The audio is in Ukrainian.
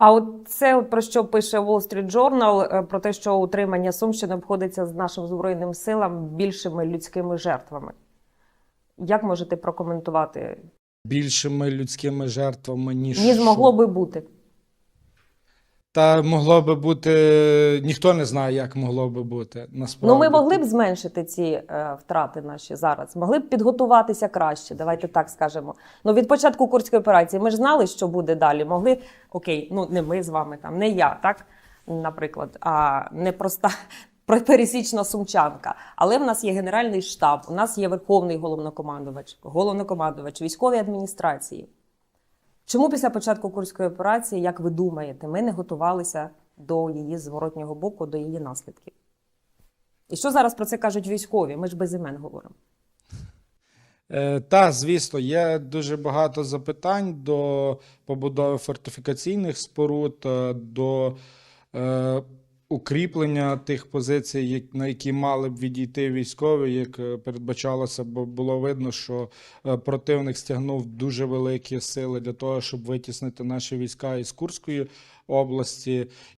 А от це от про що пише Wall Street Journal, е, про те, що утримання Сумщини обходиться з нашим збройним силам більшими людськими жертвами. Як можете прокоментувати? Більшими людськими жертвами, ніж Ніж могло би бути. Та могло би бути. Ніхто не знає, як могло би бути. Насправді. Ну, ми могли б зменшити ці е, втрати наші зараз. Могли б підготуватися краще. Давайте так скажемо. Ну, від початку курської операції ми ж знали, що буде далі. Могли окей, ну не ми з вами там, не я, так, наприклад, а не проста пересічна сумчанка. Але в нас є генеральний штаб, у нас є верховний головнокомандувач, головнокомандувач військової адміністрації. Чому після початку курської операції, як ви думаєте, ми не готувалися до її зворотнього боку, до її наслідків? І що зараз про це кажуть військові? Ми ж без імен говоримо. Е, Та, звісно, є дуже багато запитань до побудови фортифікаційних споруд, е, до е, укріплення тих позицій, на які мали б відійти військові, як е, передбачалося, бо було видно, що е, противник стягнув дуже великі сили для того, щоб витіснити наші війська із Курської області.